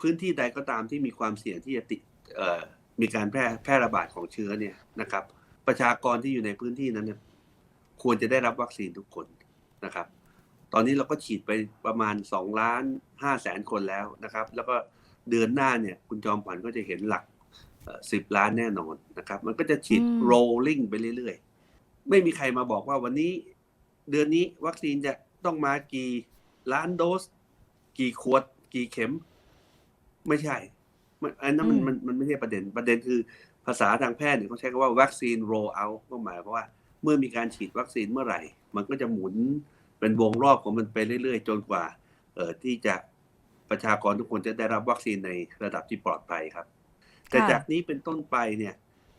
พื้นที่ใดก็ตามที่มีความเสี่ยงที่จะติดเอ่อมีการแพร่แพร่ระบาดของเชื้อเนี่ยนะครับ ประชากรที่อยู่ในพื้นที่นั้นเนี่ยควรจะได้รับวัคซีนทุกคนนะครับ ตอนนี้เราก็ฉีดไปประมาณ2ล้าน5แสนคนแล้วนะครับ แล้วก็เดือนหน้าเนี่ยคุณจอมขวัญก็จะเห็นหลักสิบล้านแน่นอนนะครับ มันก็จะฉีดอืม rolling ไปเรื่อยๆ ไม่มีใครมาบอกว่าวันนี้เดือนนี้วัคซีนจะต้องมากี่ล้านโดส กี่ขวด กี่เข็ม ไม่ใช่มันอันนั้นมันอืมมันมันไม่ใช่ประเด็นประเด็นคือภาษาทางแพทย์เนี่ยเขาใช้คำว่าวัคซีน roll out ก็หมายความว่า เมื่อมีการฉีดวัคซีนเมื่อไหร่ มันก็จะหมุนเป็นวงรอบของมันไปเรื่อยๆ จนกว่า เอ่อที่จะประชากรทุกคนจะได้รับวัคซีนในระดับที่ปลอดภัยครับ แต่ค่ะจากนี้เป็นต้นไปเนี่ย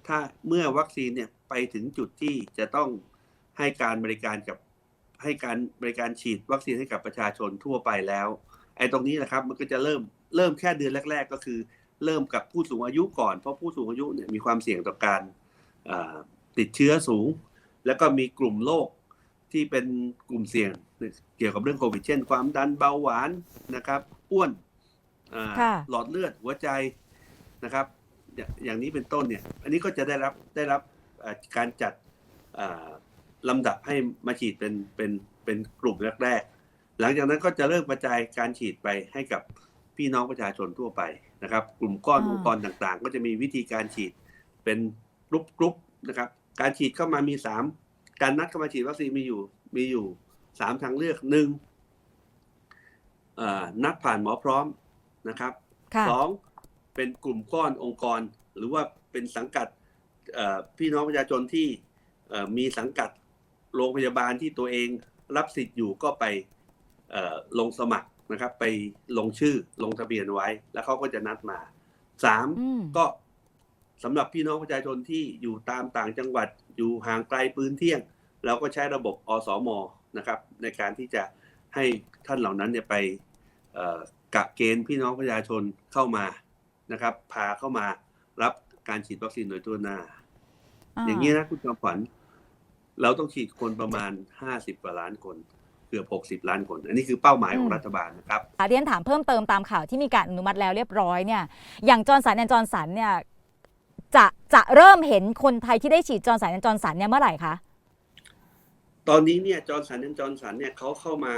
ถ้าเมื่อวัคซีนเนี่ยไปถึงจุดที่จะต้องให้การบริการกับให้การบริการฉีดวัคซีนให้กับประชาชนทั่วไปแล้ว ไอ้ตรงนี้นะครับมันก็จะเริ่มเริ่มแค่เดือนแรก ๆ ก็คือ เริ่มกับผู้สูงอายุก่อน เพราะผู้สูงอายุเนี่ยมีความเสี่ยงต่อการอ่าติดเชื้อสูง แล้วก็มีกลุ่มโรคที่เป็นกลุ่มเสี่ยงเกี่ยวกับเรื่องโควิดเช่น ความดันเบาหวานนะครับอ้วนอ่าค่ะหลอดเลือดหัวใจนะครับอย่างอย่างนี้เป็นต้นเนี่ย อันนี้ก็จะได้รับได้รับเอ่อการจัดอ่าลำดับให้มาฉีดเป็นเป็นเป็นกลุ่มแรกๆ หลังจากนั้นก็จะเริ่มกระจายการฉีดไปให้กับพี่น้องประชาชนทั่วไปนะครับ กลุ่มก้อนอ่าองค์กรต่างๆ ก็จะมีวิธีการฉีดเป็นกรุ๊ปกรุ๊ปนะครับ การฉีดเข้ามามีสามการนัดเข้ามาฉีดวัคซีนมีอยู่มีอยู่สามทางเลือกหนึ่งเอ่อนัดผ่านหมอพร้อมนะครับค่ะสองเป็นกลุ่มก้อนองค์กร หรือว่าเป็นสังกัดเอ่อพี่น้องประชาชนที่เอ่อมีสังกัดโรงพยาบาลที่ตัวเองรับสิทธิ์อยู่ก็ไปเอ่อ ลงสมัครนะครับ ไปลงชื่อลงทะเบียนไว้ แล้วเขาก็จะนัดมาสามอืมก็สำหรับพี่น้องประชาชนที่อยู่ตามต่างจังหวัดอยู่ห่างไกลปืนเที่ยง เราก็ใช้ระบบอสมนะครับ ในการที่จะให้ท่านเหล่านั้นเนี่ยไปเอ่อกะเกณฑ์พี่น้องประชาชนเข้ามานะครับ พาเข้ามารับการฉีดวัคซีนโดยทั่วหน้า อย่างนี้นะคุณจอมขวัญเราต้องฉีดคนประมาณห้าสิบกว่าล้านคน เกือบหกสิบล้านคน อันนี้คือเป้าหมายของรัฐบาลนะครับอะเรียนถามเพิ่มเติมตามข่าวที่มีการอนุมัติแล้วเรียบร้อยเนี่ยอย่างจอร์นสันแอนจอร์นสันเนี่ยจะจะเริ่มเห็นคนไทยที่ได้ฉีดจอร์นสันแอนจอร์นสันเนี่ยเมื่อไหร่คะตอนนี้เนี่ยจอร์นสันจอร์นสันเนี่ยเขาเข้ามา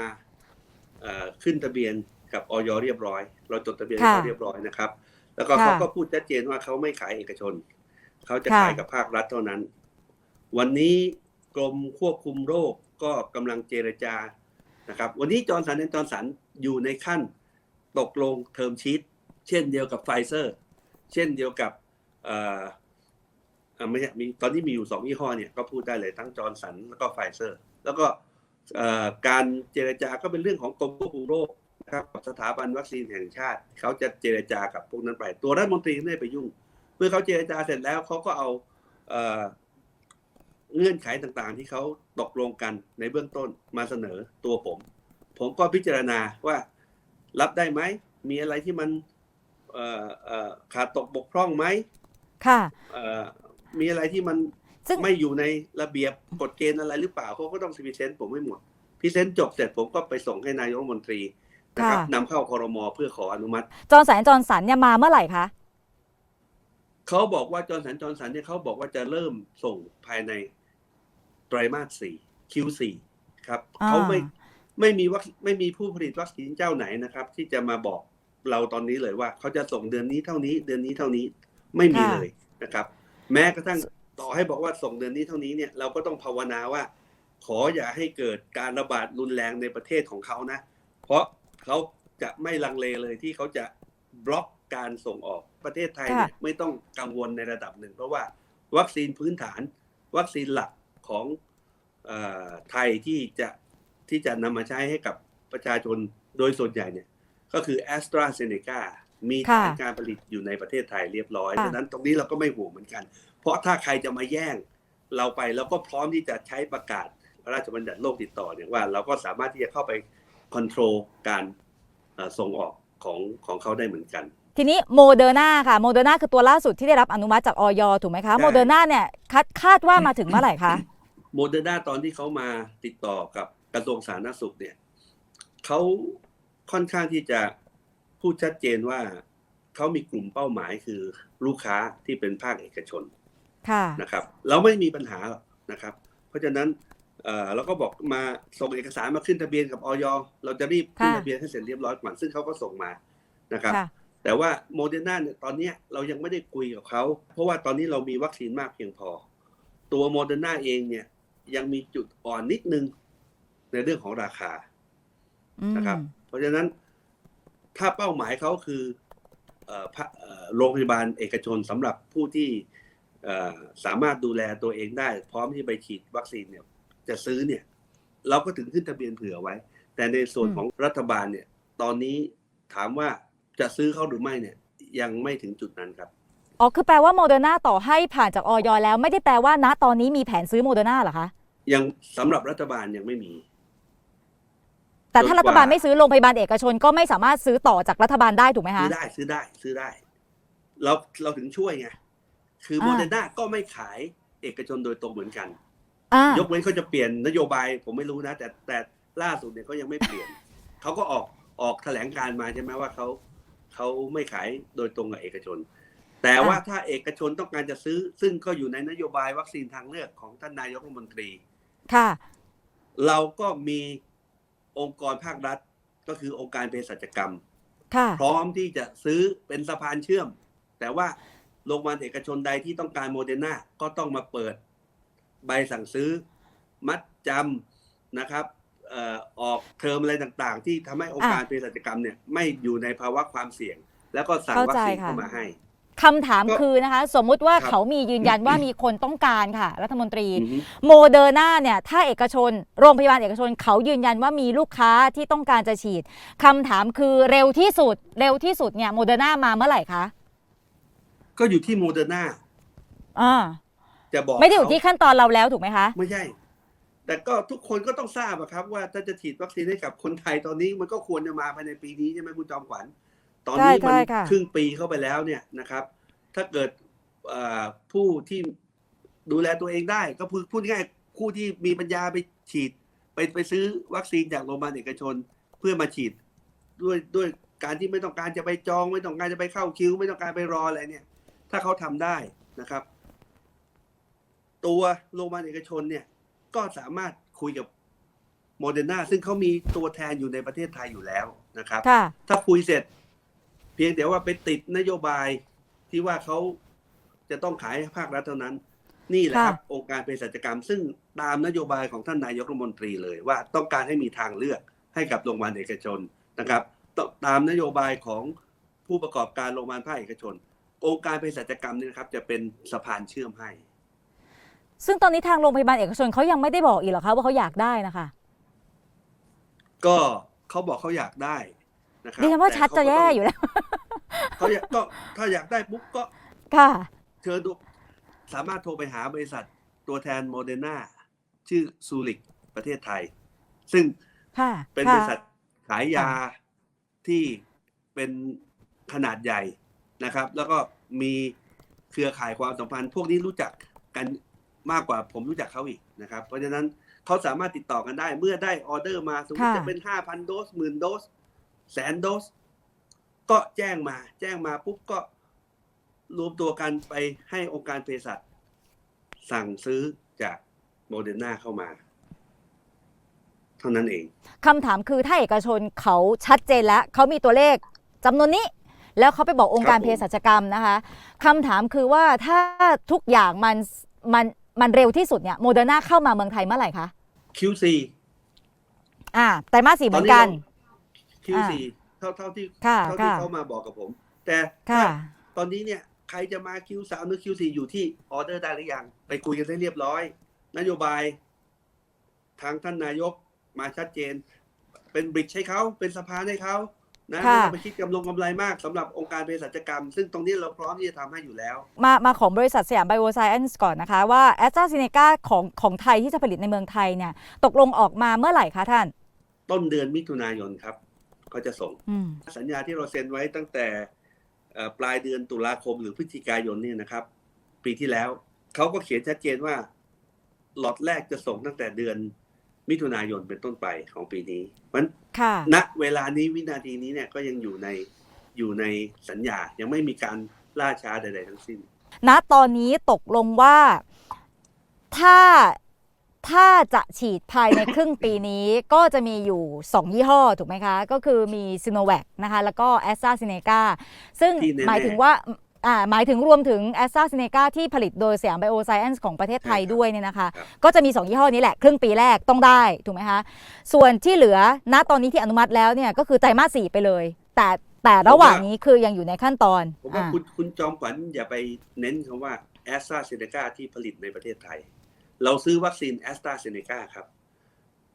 เอ่อขึ้นทะเบียนกับออยเรียบร้อย เราจดทะเบียนให้ค่ะเขาเรียบร้อยนะครับ แล้วก็ค่ะเขาก็พูดชัดเจนว่าเขาไม่ขายเอกชน เขาจะค่ะขายกับภาครัฐเท่านั้น วันนี้กรมควบคุมโรค ก็กำลังเจรจานะครับ วันนี้จอร์นสันจอร์นสันอยู่ในขั้นตกลงเทอมชีตเช่นเดียวกับไฟเซอร์ เช่นเดียวกับเอ่อไม่ใช่มีตอนนี้มีอยู่สองยี่ห้อเนี่ยก็พูดได้เลยทั้งจอร์นสันแล้วก็ไฟเซอร์ แล้วก็การเจรจาก็เป็นเรื่องของกรมควบคุมโรคนะครับสถาบันวัคซีนแห่งชาติ เขาจะเจรจากับพวกนั้นไป ตัวรัฐมนตรีไม่ได้ไปยุ่ง เมื่อเขาเจรจาเสร็จแล้วเขาก็เอา เอ่อเงื่อนไขต่างๆ ที่เขาตกลงกันในเบื้องต้นมาเสนอตัวผม ผมก็พิจารณาว่ารับได้ไหม มีอะไรที่มันเอ่อเอ่อขาดตกบกพร่องไหมค่ะเอ่อมีอะไรที่มันซึ่งไม่อยู่ในระเบียบกฎเกณฑ์อะไรหรือเปล่าเขาก็ต้องพรีเซนต์ผมให้หมดพรีเซนต์จบเสร็จผมก็ไปส่งให้นายกรัฐมนตรีนะครับค่ะนำเข้าคอรมอเพื่อขออนุมัติ จอร์นสันแอนจอร์นสันเนี่ยมาเมื่อไหร่คะเขาบอกว่าจอร์นสันจอร์นสันเนี่ยเขาบอกว่าจะเริ่มส่งภายใน ไตรมาสสี่ Q4 ครับอ่าเขาไม่ไม่มีวัคไม่มีผู้ผลิตวัคซีนเจ้าไหนนะครับ ที่จะมาบอกเราตอนนี้เลยว่าเขาจะส่งเดือนนี้เท่านี้ เดือนนี้เท่านี้ไม่มีเลยนะครับ แม้กระทั่งต่อให้บอกว่าส่งเดือนนี้เท่านี้เนี่ยเราก็ต้องภาวนาว่า ขออย่าให้เกิดการระบาดรุนแรงในประเทศของเขานะ เพราะเขาจะไม่ลังเลเลยที่เขาจะบล็อกการส่งออกประเทศไทยเนี่ยไม่ต้องกังวลในระดับหนึ่ง เพราะว่าวัคซีนพื้นฐาน วัคซีนหลัก ของเออไทยที่จะที่จะนำมาใช้ให้กับประชาชนโดยส่วนใหญ่เนี่ย ก็คือ a s t r a z เซ e c a มีฐานค่ะการผลิตอยู่ในประเทศไทยเรียบร้อยค่ะดังนั้นตรงนี้เราก็ไม่ห่วงเหมือนกัน เพราะถ้าใครจะมาแย่งเราไปเราก็พร้อมที่จะใช้ประกาศพระราชบัญญัติโรคติดต่อเนี่ยว่าเราก็สามารถที่จะเข้าไปคอนโทรลการเอ่อส่งออกของของเขาได้เหมือนกัน ทีนี้โมเดอร์นาค่ะโมเดอร์นาคือตัวล่าสุดที่ได้รับอนุมัติจากออยถูกไหมคะใช่โมเดอร์นาเนี่ยคาดคาดว่ามาถึงเมื่อไหร่คะ โมเดอร์นาตอนที่เขามาติดต่อกับกระทรวงสาธารณสุขเนี่ยเขาค่อนข้างที่จะพูดชัดเจนว่าเขามีกลุ่มเป้าหมายคือลูกค้าที่เป็นภาคเอกชนค่ะนะครับเราไม่มีปัญหาหรอกนะครับ เพราะฉะนั้นเอ่อเราก็บอกมาส่งเอกสารมาขึ้นทะเบียนกับออยเราจะรีบขึ้นค่ะทะเบียนให้เสร็จเรียบร้อยก่อนซึ่งเขาก็ส่งมานะครับค่ะแต่ว่าโมเดอร์นาเนี่ยตอนเนี้ยเรายังไม่ได้คุยกับเขาเพราะว่าตอนนี้เรามีวัคซีนมากเพียงพอ ตัวโมเดอร์นาเองเนี่ย ยังมีจุดอ่อนนิดนึงในเรื่องของราคาอืมนะครับ เพราะฉะนั้นถ้าเป้าหมายเขาคือเอ่อพระเอ่อโรงพยาบาลเอกชนสำหรับผู้ที่เอ่อสามารถดูแลตัวเองได้ พร้อมที่ไปฉีดวัคซีนเนี่ย จะซื้อเนี่ย เราก็ถึงขึ้นทะเบียนเผื่อไว้ แต่ในส่วนของรัฐบาลเนี่ย ตอนนี้ถามว่าจะซื้อเขาหรือไม่เนี่ย ยังไม่ถึงจุดนั้นครับ อ๋อ คือแปลว่าโมเดอร์นาต่อให้ผ่านจากออยแล้ว ไม่ได้แปลว่าณตอนนี้มีแผนซื้อโมเดอร์นาเหรอคะ ยังสำหรับรัฐบาลยังไม่มี แต่ถ้าจนกว่ารัฐบาลไม่ซื้อโรงพยาบาลเอกชนก็ไม่สามารถซื้อต่อจากรัฐบาลได้ถูกไหมซื้คะอได้ซื้อได้ซื้อได้ เราเราถึงช่วยไงคือโมอ่าเดอร์นาก็ไม่ขายเอกชนโดยตรงเหมือนกันอ่ายกเว้นเขาจะเปลี่ยนนโยบายผมไม่รู้นะ แต่แต่ล่าสุดเนี่ยเขายังไม่เปลี่ยนเขาก็ออกออกแถลงการมาใช่ไหมว่าเขาเขาไม่ขายโดยตรงกับเอกชน แต่ว่าถ้าเอกชนต้องการจะซื้อ ซึ่งก็อยู่ในนโยบายวัคซีนทางเลือกของท่านนายกรัฐมนตรี ค่ะ เราก็มีองค์กรภาครัฐ ก็คือองค์การเภสัชกรรม ค่ะ พร้อมที่จะซื้อเป็นสะพานเชื่อม แต่ว่าโรงพยาบาลเอกชนใดที่ต้องการโมเดอร์นาก็ต้องมาเปิด ใบสั่งซื้อ มัดจำนะครับเอ่อออกเทอมอะไรต่างๆ ที่ทำให้องค์การเภสัชกรรมเนี่ยไม่อยู่ในภาวะความเสี่ยง แล้วก็สั่งวัคซีนเข้าใจค่ะเข้ามาให้ คำถามก็คือนะคะ สมมุติว่าครับเขามียืนยันว่ามีคนต้องการค่ะ รัฐมนตรีอือฮึโมเดอร์นาเนี่ย ถ้าเอกชน โรงพยาบาลเอกชน เขายืนยันว่ามีลูกค้าที่ต้องการจะฉีดคำถามคือเร็วที่สุด เร็วที่สุดเนี่ยโมเดอร์นามาเมื่อไหร่คะก็อยู่ที่โมเดอร์นาอ่าจะบอกไม่ได้อยู่เขาที่ขั้นตอนเราแล้วถูกไหมคะไม่ใช่แต่ก็ทุกคนก็ต้องทราบอะครับ ว่าถ้าจะฉีดวัคซีนให้กับคนไทยตอนนี้มันก็ควรจะมาภายในปีนี้ใช่ไหมคุณจอมขวัญ ตอนนี้ใช่มัใช่ค่ะ ครึ่งปีเข้าไปแล้วเนี่ยนะครับ ถ้าเกิดเอ่อผู้ที่ดูแลตัวเองได้ ก็พูดพูดง่ายๆผู้ที่มีปัญญาไปฉีด ไปไปซื้อวัคซีนจากโรงพยาบาลเอกชน เพื่อมาฉีด ด้วยด้วยการที่ไม่ต้องการจะไปจองไม่ต้องการจะไปเข้าคิว ไม่ต้องการไปรออะไรเนี่ย ถ้าเขาทำได้นะครับ ตัวโรงพยาบาลเอกชนเนี่ย ก็สามารถคุยกับโมเดอร์นาซึ่งเขามีตัวแทนอยู่ในประเทศไทยอยู่แล้วนะครับ ค่ะ ถ้าคุยเสร็จเพียงแต่ว่าไปติดนโยบายที่ว่าเขาจะต้องขายให้ภาครัฐเท่านั้น นี่แหละครับองค์การเภสัชกรรม ซึ่งตามนโยบายของท่านนายกรัฐมนตรีเลย ว่าต้องการให้มีทางเลือกให้กับโรงพยาบาลเอกชนนะครับต้องตามนโยบายของผู้ประกอบการโรงพยาบาลภาคเอกชน องค์การเภสัชกรรมนี่นะครับ จะเป็นสะพานเชื่อมให้ ซึ่งตอนนี้ทางโรงพยาบาลเอกชนเขายังไม่ได้บอกอีกเหรอคะว่าเขาอยากได้นะคะก็เขาบอกเขาอยากได้นะครัดิฉันว่าแต่ชัดจะแย่อยู่แล้ว เขาอยากก็ถ้าอยากได้ปุ๊บก็ค่ะ เชิญดูสามารถโทรไปหาบริษัทตัวแทนโมเดอร์นาชื่อซูริกประเทศไทย ซึ่งค่ะเป็นค่ะบริษัทขายยาที่เป็นขนาดใหญ่นะครับ แล้วก็มีเครือข่ายความสัมพันธ์ พวกนี้รู้จักกันมากกว่าผมรู้จักเขาอีกนะครับ เพราะฉะนั้นเขาสามารถติดต่อกันได้ เมื่อได้ออเดอร์มาสมมติค่ะจะเป็นห้าพันโดสหมื่นโดสแสนโดส ก็แจ้งมา แจ้งมาปุ๊บก็รวมตัวกันไปให้องค์การเภสัชสั่งซื้อจากโมเดอร์นาเข้ามา เท่านั้นเองคำถามคือถ้าเอกชนเขาชัดเจนแล้วเขามีตัวเลขจำนวนนี้ แล้วเขาไปบอกองค์การครับเภผมสัชกรรมนะคะคำถามคือว่าถ้าทุกอย่างมันมันมันเร็วที่สุดเนี่ยโมเดอร์นาเข้ามาเมืองไทยเมื่อไหร่คะ QC อ่าไตรมาสสี่เหมือนกัน QC เท่าเท่าที่ค่ะเท่าที่ค่ะเขามาบอกกับผม แต่ค่ะถ้าตอนนี้เนี่ยใครจะมา Q3 หรือ Q4 อยู่ที่ออเดอร์ได้หรือยังไปคุยกันให้เรียบร้อย นโยบายทางท่านนายกมาชัดเจน เป็นบริดจ์ให้เขาเป็นสะพานให้เขานะไม่ค่ะต้องไปคิดกำลงกำไรมากสำหรับองค์การเภสัชกรรม ซึ่งตรงนี้เราพร้อมที่จะทำให้อยู่แล้ว มามาของบริษัทสยามไบโอไซเอนซ์ก่อนนะคะ ว่าแอสตราเซเนกาของของไทยที่จะผลิตในเมืองไทยเนี่ย ตกลงออกมาเมื่อไหร่คะท่าน ต้นเดือนมิถุนายนครับ ก็จะส่งอืมสัญญาที่เราเซ็นไว้ตั้งแต่เอ่อปลายเดือนตุลาคมหรือพฤศจิกายนเนี่ยนะครับ ปีที่แล้ว เขาก็เขียนชัดเจนว่าล็อตแรกจะส่งตั้งแต่เดือนมิถุนายนเป็นต้นไปของปีนี้เพราะฉะนั้นค่ะณเวลานี้วินาทีนี้เนี่ยก็ยังอยู่ในอยู่ในสัญญายังไม่มีการล่าช้าใด ๆ ทั้งสิ้น ณตอนนี้ตกลงว่าถ้า ถ้าจะฉีดภายในครึ่งปีนี้ก็จะมีอยู่ 2 ยี่ห้อถูกไหมคะ ก็คือมีซิโนแว c นะคะ แล้วก็แอสตราเซเนกาซึ่งที่แน่ๆหมายถึงว่าอ่าหมายถึงรวมถึงแอสตราเซเนกาที่ผลิตโดยสยามไบโอไซเอนซ์ของประเทศไทยใช่ครับด้วยเนี่ยนะคะครับก็จะมี 2 ยี่ห้อนี้แหละ ครึ่งปีแรกต้องได้ ถูกไหมคะ ส่วนที่เหลือณตอนนี้ที่อนุมัติแล้วเนี่ยก็คือไตรมาสสี่ไปเลย แต่แต่ระหว่างนี้คือยังอยู่ในขั้นตอนผมว่าอ่าคุณคุณจอมขวัญอย่าไปเน้นคำว่าแอสตราเซเนกาที่ผลิตในประเทศไทย เราซื้อวัคซีนแอสตราเซเนกาครับ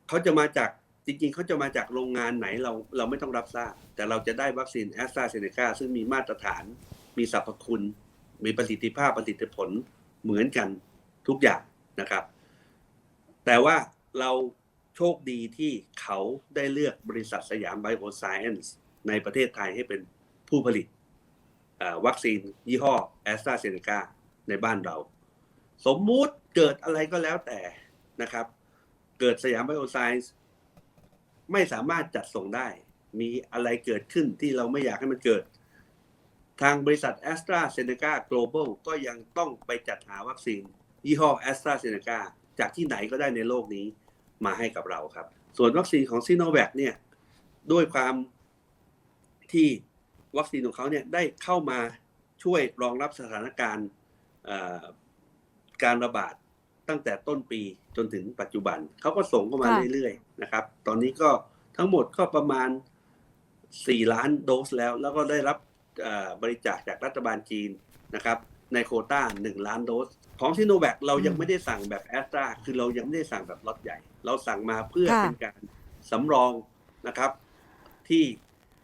เขาจะมาจากจริงๆเขาจะมาจากโรงงานไหนเราเราไม่ต้องรับทราบ แต่เราจะได้วัคซีนแอสตราเซเนกาซึ่งมีมาตรฐาน มีสรรพคุณ มีประสิทธิภาพประสิทธิผลเหมือนกันทุกอย่างนะครับ แต่ว่าเราโชคดีที่เขาได้เลือกบริษัทสยามไบโอไซเอนซ์ในประเทศไทยให้เป็นผู้ผลิตวัคซีนยี่ห้อแอสตราเซเนกาในบ้านเรา สมมุติ เกิดอะไรก็แล้วแต่นะครับ เกิดสยามไบโอไซน์ไม่สามารถจัดส่งได้ มีอะไรเกิดขึ้นที่เราไม่อยากให้มันเกิด ทางบริษัทแอสตราเซเนกา global ก็ยังต้องไปจัดหาวัคซีน ยี่ห้อแอสตราเซเนกาจากที่ไหนก็ได้ในโลกนี้มาให้กับเราครับ ส่วนวัคซีนของซีโนแวคเนี่ยด้วยความที่วัคซีนของเขาเนี่ยได้เข้ามาช่วยรองรับสถานการณ์การระบาด ตั้งแต่ต้นปีจนถึงปัจจุบันเขาก็ส่งเข้ามาค่ะเรื่อยๆนะครับ ตอนนี้ก็ทั้งหมดก็ประมาณ 4 ล้านโดสแล้ว แล้วก็ได้รับเอ่อบริจาคจากรัฐบาลจีนนะครับ ในโควต้า 1 ล้านโดส ของซิโนแวคเรายังไม่ได้สั่งแบบแอสตราคือเรายังไม่ได้สั่งแบบล็อตใหญ่ เราสั่งมาเพื่อค่ะเป็นการสำรองนะครับ ที่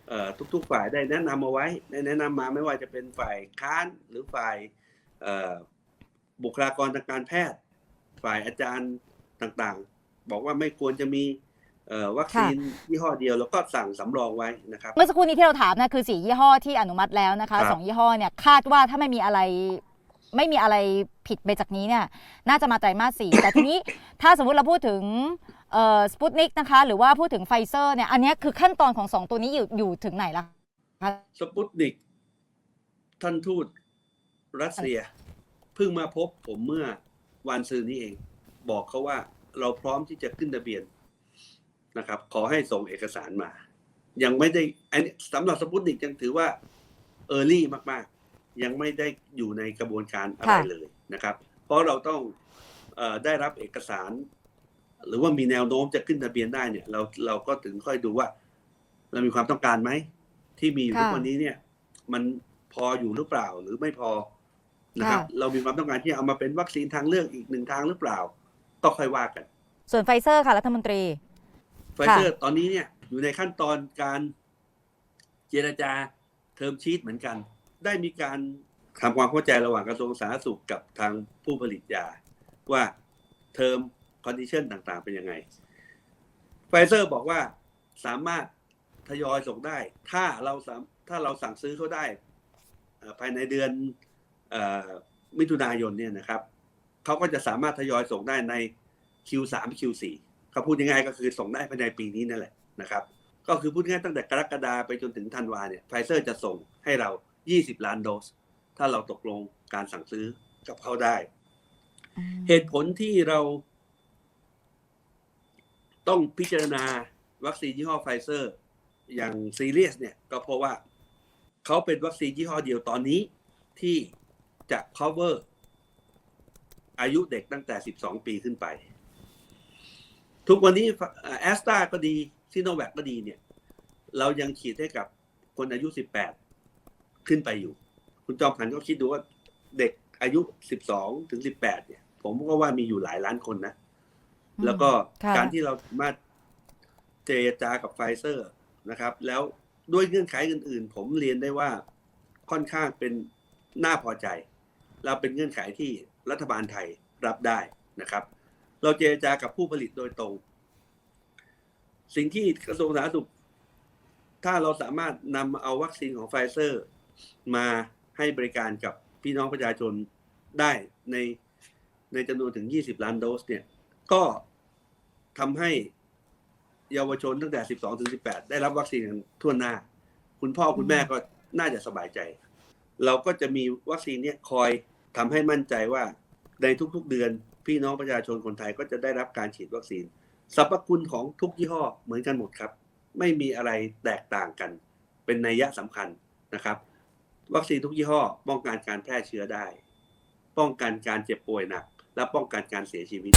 เอ่อทุกๆฝ่ายได้แนะนำเอาไว้ได้แนะนำมาไม่ว่าจะเป็นฝ่ายค้านหรือฝ่ายเอ่อบุคลากรทางการแพทย์ ฝ่ายอาจารย์ต่างๆ บอกว่าไม่ควรจะมีเอ่อวัคซีนยี่ห้อเดียวแล้วก็สั่งสำรองไว้นะครับเมื่อสักครู่นี้ที่เราถามนะคือสี่ยี่ห้อที่อนุมัติแล้วนะคะครับสองยี่ห้อเนี่ยคาดว่าถ้าไม่มีอะไรไม่มีอะไรผิดไปจากนี้เนี่ยน่าจะมาไตรมาสสี่แต่ทีนี้ถ้าสมมุติเราพูดถึงเอ่อสปุตนิกนะคะหรือว่าพูดถึงไฟเซอร์เนี่ยอันเนี้ยคือขั้นตอนของสองตัวนี้อยู่อยู่ถึงไหนละคะสปุตนิกท่านทูตรัสเซียเพิ่งมาพบผมเมื่อ วันซืนนี้เอง บอกเขาว่าเราพร้อมที่จะขึ้นทะเบียนนะครับ ขอให้ส่งเอกสารมา ยังไม่ได้อันนี้สำหรับสปุตนิกยังถือว่าเออร์ลี่มากๆ ยังไม่ได้อยู่ในกระบวนการอะไรค่ะเลยนะครับ เพราะเราต้องเออได้รับเอกสาร หรือว่ามีแนวโน้มจะขึ้นทะเบียนได้เนี่ย เราเราก็ถึงค่อยดูว่า เรามีความต้องการไหมที่มีอยู่ทุกค่ะวันนี้เนี่ย มันพออยู่หรือเปล่าหรือไม่พอ นะครับค่ะเรามีความต้องการที่จะเอามาเป็นวัคซีนทางเลือกอีกหนึ่งทางหรือเปล่า ก็ค่อยว่ากัน ส่วนไฟเซอร์ค่ะรัฐมนตรี ไฟเซอร์ตอนนี้เนี่ยอยู่ในขั้นตอนการเจรจาเทอมชีตเหมือนกัน ได้มีการทำความเข้าใจระหว่างกระทรวงสาธารณสุขกับทางผู้ผลิตยา ว่าเทอมคอนดิชันต่างๆ เป็นยังไงไฟเซอร์บอกว่าสามารถทยอยส่งได้ ถ้าเราสามถ้าเราสั่งซื้อเขาได้เอ่อภายในเดือนเออ มิถุนายนเนี่ยนะครับเขาก็จะสามารถทยอยส่งได้ใน Q3 Q4 เขาพูดง่ายๆก็คือส่งได้ภายในปีนี้นั่นแหละนะครับ ก็คือพูดง่ายๆตั้งแต่กรกฎาไปจนถึงธันวาเนี่ยไฟเซอร์จะส่งให้เรา 20 ล้านโดส ถ้าเราตกลงการสั่งซื้อกับเขาได้ เหตุผลที่เรา ต้องพิจารณาวัคซีนยี่ห้อไฟเซอร์ อย่างซีเรียสเนี่ยก็เพราะว่าเขาเป็นวัคซีนยี่ห้อเดียวตอนนี้ที่ จะ cover อายุเด็กตั้งแต่ 12 ปีขึ้นไป ทุกวันนี้แอสตราก็ดีซิโนแวคก็ดีเนี่ย เรายังฉีดให้กับคนอายุ 18 ขึ้นไปอยู่ คุณจอมขันก็คิดดูว่าเด็กอายุ 12 ถึง 18 เนี่ย ผมก็ว่ามีอยู่หลายล้านคนนะอืมแล้วก็ค่ะการที่เราสามารถเจรจากับไฟเซอร์นะครับ แล้วด้วยเงื่อนไขอื่นๆ ผมเรียนได้ว่าค่อนข้างเป็นน่าพอใจ เราเป็นเงื่อนไขที่รัฐบาลไทยรับได้นะครับ เราเจรจากับผู้ผลิตโดยตรง สิ่งที่กระทรวงสาธารณสุข ถ้าเราสามารถนำเอาวัคซีนของไฟเซอร์ มาให้บริการกับพี่น้องประชาชนได้ในในจำนวนถึง 20 ล้านโดสเนี่ย ก็ทำให้เยาวชนตั้งแต่ 12 ถึง 18 ได้รับวัคซีนกันทั่วหน้า คุณพ่อคุณแม่ก็น่าจะสบายใจ เราก็จะมีวัคซีนเนี่ยคอย ทำให้มั่นใจว่าในทุกๆเดือน พี่น้องประชาชนคนไทยก็จะได้รับการฉีดวัคซีนสรรพคุณของทุกยี่ห้อเหมือนกันหมดครับ ไม่มีอะไรแตกต่างกัน เป็นนัยยะสำคัญนะครับ วัคซีนทุกยี่ห้อ ป้องกันการแพร่เชื้อได้ ป้องกันการเจ็บป่วยหนัก และป้องกันการเสียชีวิต